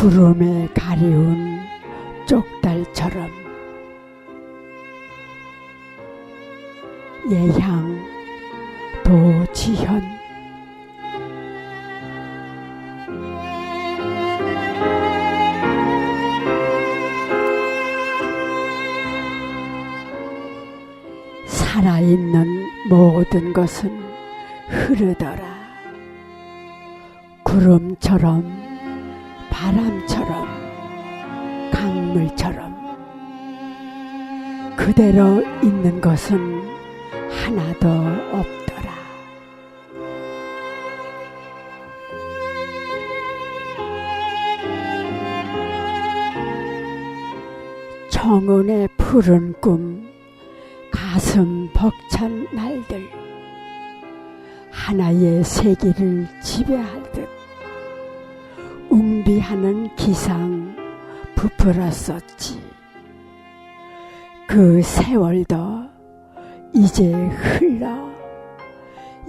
구름에 가리운 쪽달처럼 예향 도지현 살아있는 모든 것은 흐르더라. 구름처럼, 바람처럼, 강물처럼. 그대로 있는 것은 하나도 없더라. 청운의 푸른 꿈, 가슴 벅찬 날들, 하나의 세계를 지배하듯 웅비 하는 기상 부풀었었지. 그 세월도 이제 흘러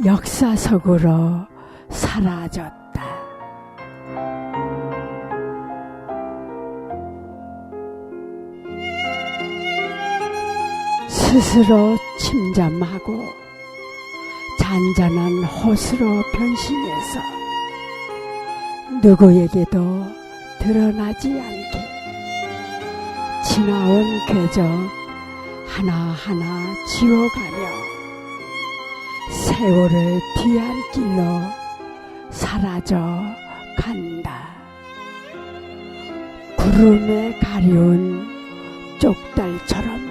역사 속으로 사라졌다. 스스로 침잠하고 잔잔한 호수로 변신해서 누구에게도 드러나지 않게 지나온 궤적 하나하나 지워가며 세월의 뒤안길로 사라져 간다. 구름에 가려운 쪽달처럼